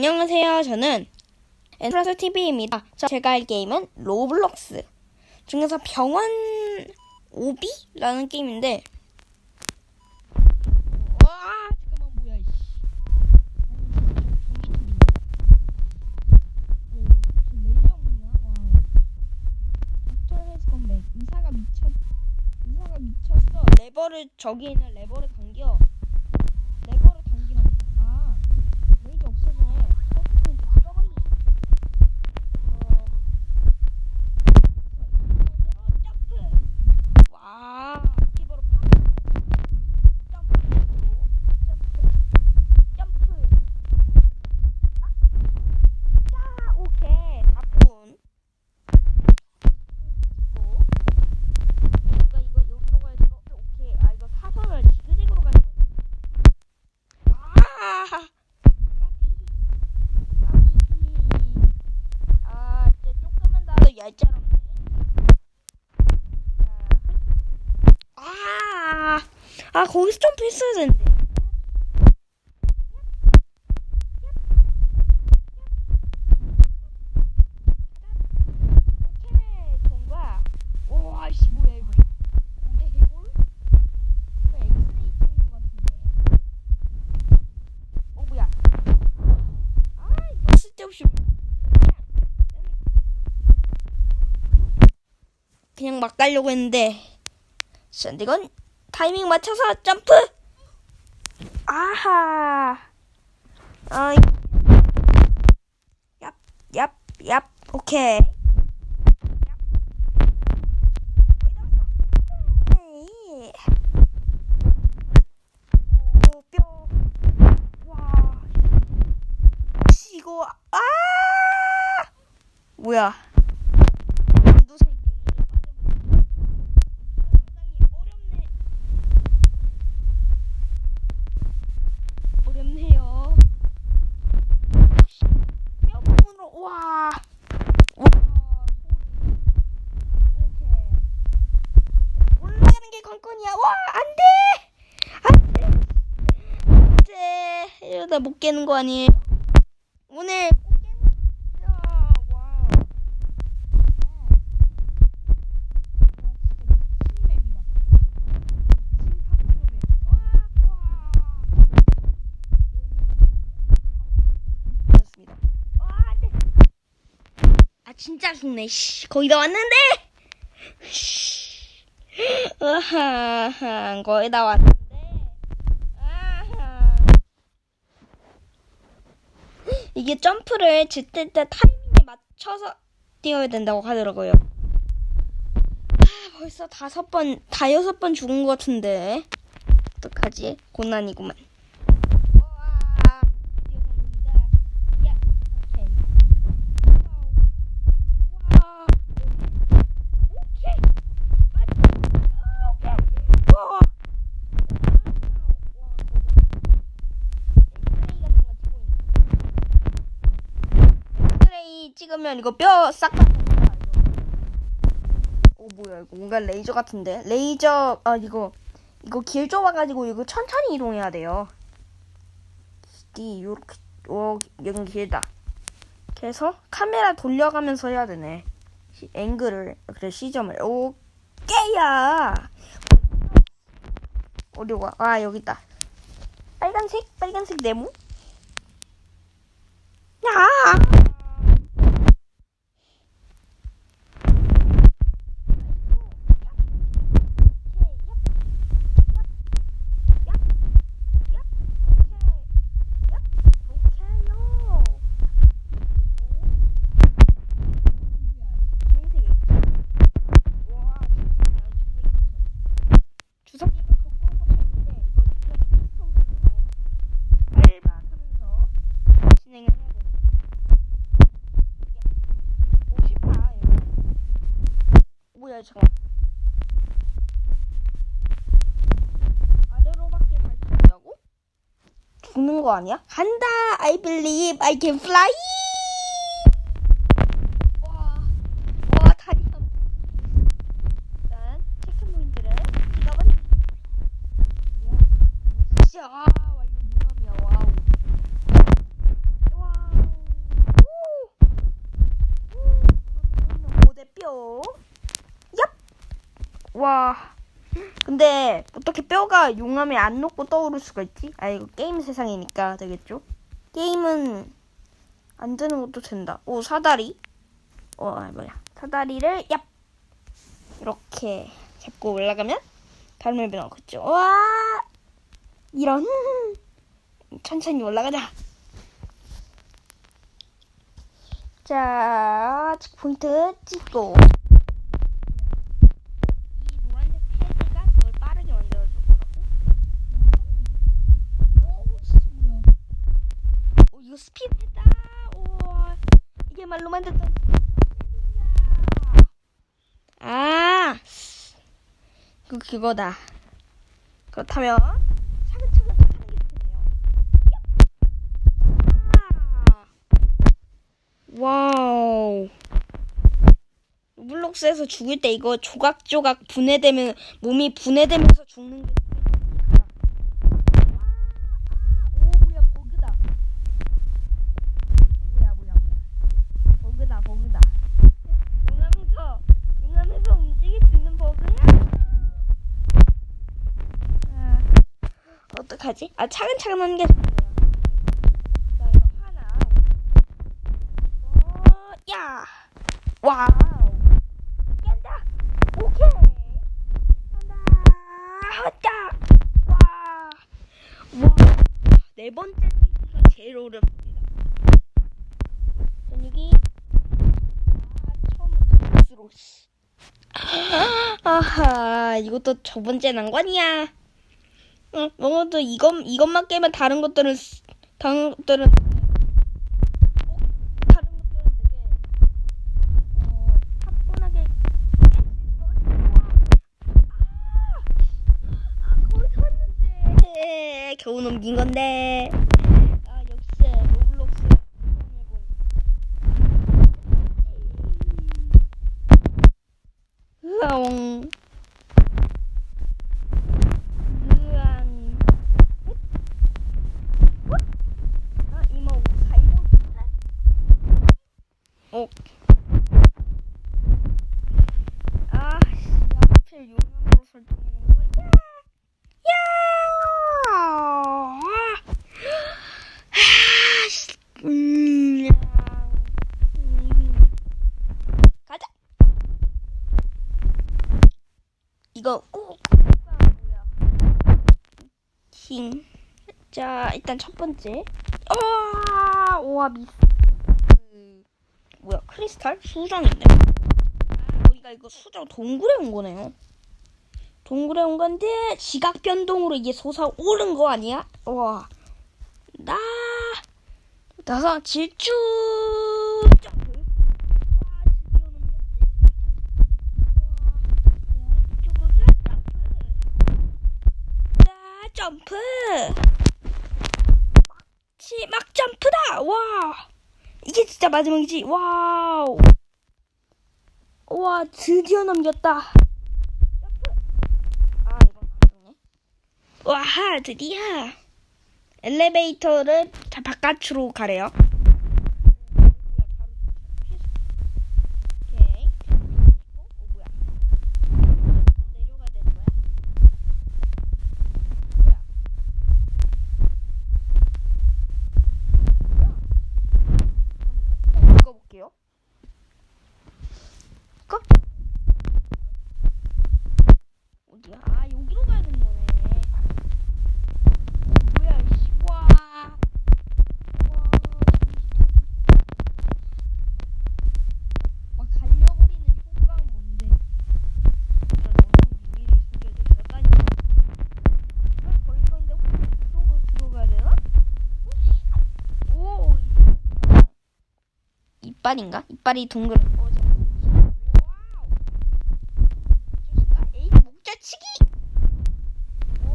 안녕하세요. 저는 엔트라스 TV입니다. 제가 할 게임은 로블록스. 중에서 병원 오비라는 게임인데. 미쳤어. 레버를 저기 있는 레버를 당기라고 아 레이저 없어지네 컴퓨터 이제 죽어버리네 어 점프 와 키보드 파괴 점프 점프 점프 아, 자 오케이 4분 이거 이거 여기로 가야 돼 오케이 아 이거 사선을 지그재그로 가는 건데 아 아, 진짜 얄짤없네. 아, 아, 거기서 점프했어야 되는데. 오케이, 통과. 와, 씨, 뭐야, 이거. 고대 해골? 이거 엑스레이 찍는 것 같은데. 어, 뭐야. 아, 이거 쓸데없이. 그냥 막 가려고 했는데 샌디건 타이밍 맞춰서 점프! 아하! 아이. 얍얍얍. 오케이. 오, 뼈. 와. 씨, 이거 아 뭐야 연두색 용이 빠져버렸네. 상당히 어렵네. 어렵네요. 뼈부분으로 와. 와. 소리. 오케이. 올라가는 게 관건이야. 와, 안 돼. 안 돼. 안 돼. 이러다 못 깨는 거 아니에요? 오늘 아, 진짜 죽네. 씨. 거의 다 왔는데. 씨. 아하, 거의 다 왔는데. 아하. 이게 점프를 짓을 때 타이밍에 맞춰서 뛰어야 된다고 하더라고요. 아, 벌써 다섯 번, 다 여섯 번 죽은 것 같은데. 어떡하지? 고난이구만. 와, 드디어 성공이다. 야, 오케이. 와우. 와. 오케이. 아, 아, 오케이. 와. 와, 거기다. 엑스레이 같은 거 찍고 있네. 찍으면 이거 뼈 싹 다. 오 뭐야 이거. 뭔가 레이저 같은데? 레이저 아 이거. 이거 길 좁아가지고 이거 천천히 이동해야 돼요. 이 요렇게 오 여기 길다. 그래서 카메라 돌려가면서 해야 되네. 시- 앵글을 그래 시점을. 오케이야! 어디 와? 아 여기 있다. 빨간색? 빨간색 네모? 야 주사기가 거꾸로 꽂혀 있는데 이거 주사기 피스톤 때문에 발박하면서 진행을 해야 되는 오 쉽다 이거. 뭐야 잠깐 아래로밖에 갈 수 없다고? 죽는 거 아니야? 한다 I believe I can fly 와, 와 다리 한 일단 체크포인트를 찍어버리 야, 와 이거 용암이야 와우 와 와. 근데 용암에 안 녹고 떠오를 수가 있지? 아 이거 게임 세상이니까 되겠죠? 게임은 안 되는 것도 된다. 오 사다리. 어 아, 뭐야 사다리를 얍 이렇게 잡고 올라가면 다른 맵이 나오겠죠. 와 이런 천천히 올라가자. 자 체크포인트 찍고. 이 노란색 패드가 그걸 빠르게 만들어줄 거라고. 어, 진짜 뭐야? 오 이거 스피드다. 우와 이게 말로 만들었던 아 그 그거다. 그렇다면. 와우. 로블록스에서 죽을 때 이거 조각조각 분해되면 몸이 분해되면서 죽는 게 재밌다. 오 뭐야 버그다. 뭐야 뭐야 뭐야. 버그다 버그다. 용암에서 용암에서 움직일 수 있는 버그야? 아, 어떡하지? 아 차근차근 하는 게. 자 이거 하나. 어, 야. 와우. 깬다. 오케이. 간다. 왔다. 와. 와. 네 번째 피스가 제일 어렵습니다. 전 여기 아, 처음부터 씨. 아하 이것도 저 번째 난관이야. 응, 뭐도 이것 이것만 깨면 다른 것들은 스- 다른 것들은 어, 어 아, 왔는데. 겨우 넘긴 건데. 아 역시 로블록스 처음 해본. 으앙. 으앙. 아 이모 사이모. 어. 아, 씨, 하필 용암으로 설정하는 거야. 야! 아, 씨. 음, 야. 음. 가자. 이거 꾹. 뭐야? 킹. 자, 일단 첫 번째. 와, 와 미스. 뭐야? 크리스탈? 수정인데. 우리가 이거 수정 동굴에 온 거네요. 동굴에 온 건데 지각 변동으로 이게 솟아오른 거 아니야? 와, 나 나서 질주 점프. 와, 드디어 넘겼지. 와, 이쪽으로 자, 점프. 막지 막 점프다. 와, 이게 진짜 마지막이지. 와우. 와 드디어 넘겼다. 점프. 아 이건 안 되네. 와 드디어 엘리베이터를 다 바깥으로 가래요. 오케이. 어 뭐야? 또 내려가야 되는 거야? 뭐야? 뭐야? 잠깐만요. 읽어볼게요. 거? 어디야? 아 여기로 가야 되는 거네. 뭐야 이씨 와. 와. 막 갈려버리는 효과는 뭔데? 이런 엄청 비밀이 숨겨져 있었다니. 아, 거기가 근데 이쪽으로 들어가야 되나? 오. 이빨인가? 이빨이. 어, 잠깐만. 와우. 목젖일까? 에이 목젖치기. 오.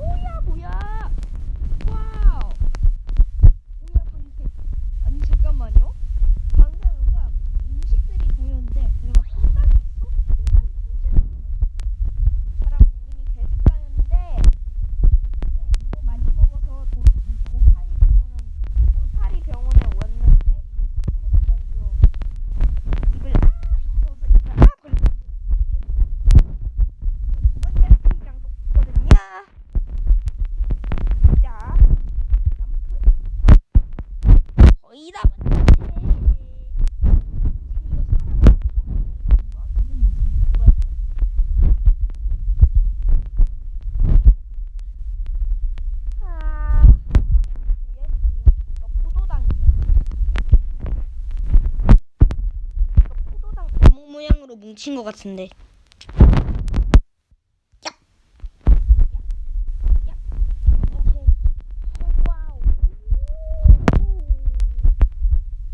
오야 뭐야? 와우. 뭐야 방금? 아니 잠깐만요. 방금 뭔가 음식들이 보였는데 그리고 막 손각이 있어? 손각이 통째로 있어. 사람 은근히 괴식가였는데 이거 많이 먹어서 도, 도파리 병원은 돌파리 병원에 왔는데 이거 스스로 갖다 준 이다 맞네. 아, 얘 이거 포도당이야. 이거 포도당 네모 모양으로 뭉친 것 같은데. 야. 야. 오케이. 어, 와우. 오.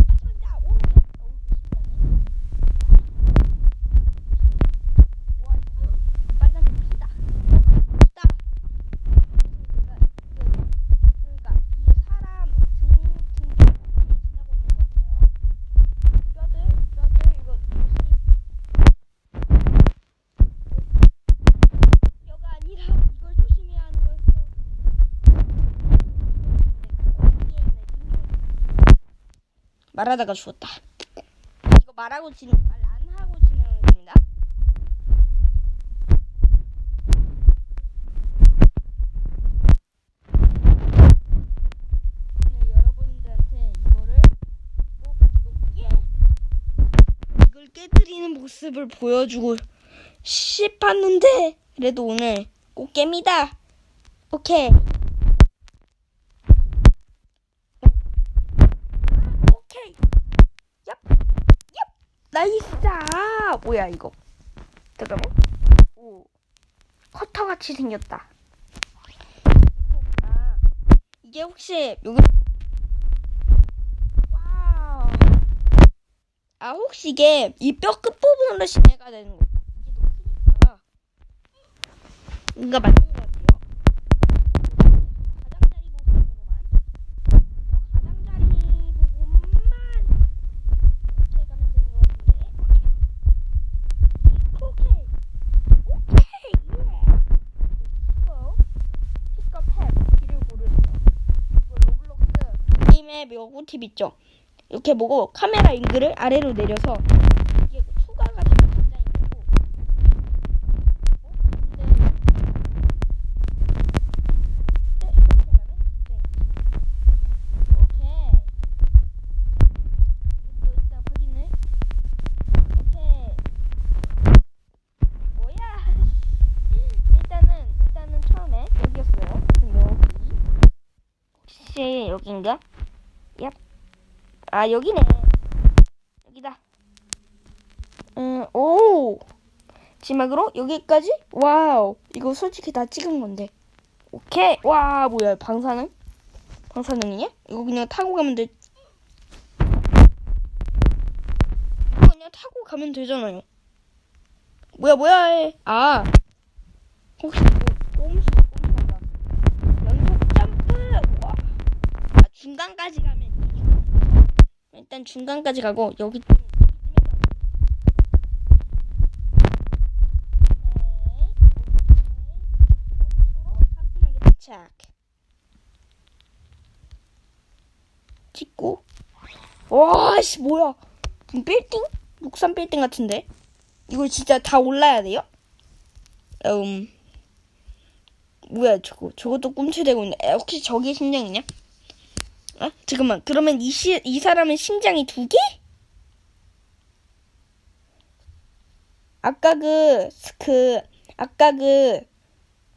아, 정답. 오, 야. 어우, 이거 신기하네. 와, 이거 빨간색 피다. 피다. 내가 그 그러니까 이 사람 등 등쪽 부분이 지나고 있는 것 같아요. 뼈들 뼈들 이거 조심히 뼈가 아니라 이걸 조심해야 하는 거였어. 말하다가 죽었다. 이거 말하고 진 말안 하고 진행하겠습니다. 네, 여러분들한테 이거를 꼭 이거 깨 이걸 깨뜨리는 모습을 보여주고 싶었는데 그래도 오늘 꼭 깹니다. 오케이. 오케이. 얍. 얍. 나이스다. 뭐야 이거? 잠깐만. 오. 커터 같이 생겼다. 아, 이게 혹시 여기. 아 혹시 이게 이 뼈 끝부분으로 진해가 되는 거 이게 더 크니까 뭔가 맞는 것같아요. 가장자리 부분으로만 저 가장자리 부분만 이렇게 가면 되는 것 같은데 오케이 오케이 예 이거 픽업 탭 길을 고르래요. 이거 로블록스 게임의 묘구 팁 있죠? 이렇게 보고 카메라 앵글을 아래로 내려서 이게 투과가 되면 굉장히 되고. 어? 근데 네, 이렇게 하면 굉장히 오케이 이것도 일단 확인을 오케이. 뭐야? 일단은 일단은 처음에 여기였어요. 여기. 혹시 여긴가? 얍. 아 여기네. 여기다. 음, 오! 지막으로 여기까지? 와우. 이거 솔직히 다 찍은 건데. 오케이. 와 뭐야 방사능? 방사능이냐? 이거 그냥 타고 가면 돼. 이거 그냥 타고 가면 되잖아요. 뭐야 뭐야 아. 혹시 이거 꼼수 꼼수다. 연속 점프! 와. 아, 중간까지 가면. 일단 중간까지 가고 여기 좀착 찍고. 와씨 뭐야. 빌딩? 육산 빌딩 같은데? 이거 진짜 다 올라야 돼요? 음. 뭐야 저거. 저것도 꿈틀대고 있네. 에, 혹시 저게 심장이냐? 어? 잠깐만 그러면 이, 시, 이 사람은 심장이 두 개? 아까 그, 그, 아까 그,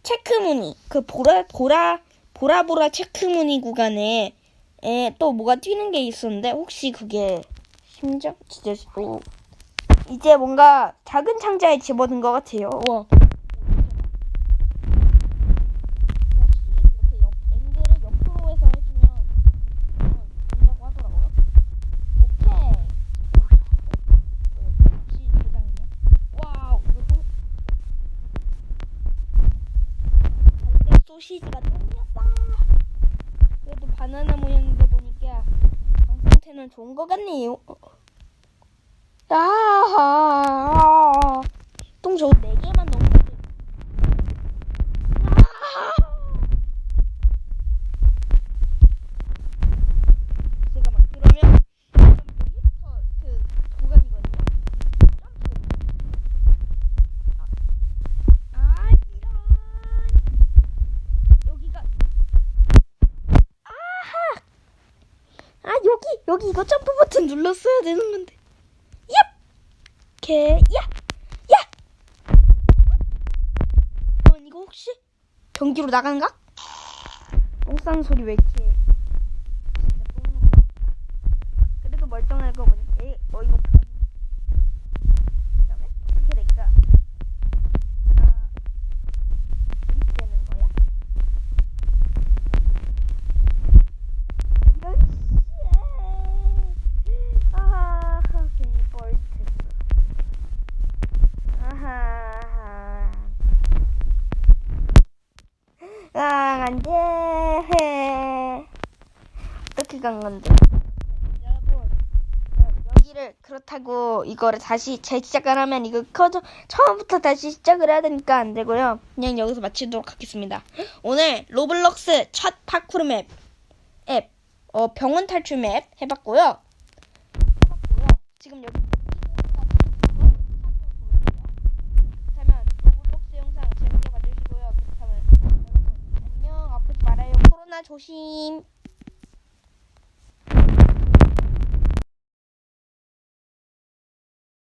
체크무늬, 그 보라, 보라, 보라보라 체크무늬 구간에, 에, 또 뭐가 튀는 게 있었는데, 혹시 그게, 심장? 진짜, 오. 이제 뭔가 작은 창자에 집어든 것 같아요. 와. 이렇게 옆, 앵글을 옆으로 해서 해주면, 된다고 하더라고요. 오케이. 역시 대장이네. 와우, 이거 똥. 갈색 소시지가 똥이었다. 그래도 바나나 모양인데 보니까 방 상태는 좋은 것 같네요. 아, 똥 저거 네 개만 넣으면 돼. 아! 잠깐만 그러면 그럼 여기부터 그 구간이거든요. 점프. 아, 아 이런 여기가 아하 아 여기 이거 점프 버튼 눌렀어야 되는 건데. 얍. 개. 야. 야. 어, 이거 혹시 경기로 나간가? 똥 싸는 소리 왜 이렇게 진짜. 그래도 멀쩡할 거 보니 에, 어 이거 편 그다음에 어떻게 될까? 아 조립되는 거야? 이런 씨 아하 괜히 뻘쭘했어 아하 아, 안 돼. 어떻게 간 건데? 여러분, 어, 그렇다고 이거를 다시 재시작을 하면 이거 커져 처음부터 다시 시작을 해야 되니까 안 되고요. 그냥 여기서 마치도록 하겠습니다. 오늘 로블록스 첫 파쿠르 맵 앱, 어, 병원 탈출 맵 해봤고요. 해봤고요. 지금 여기 조심.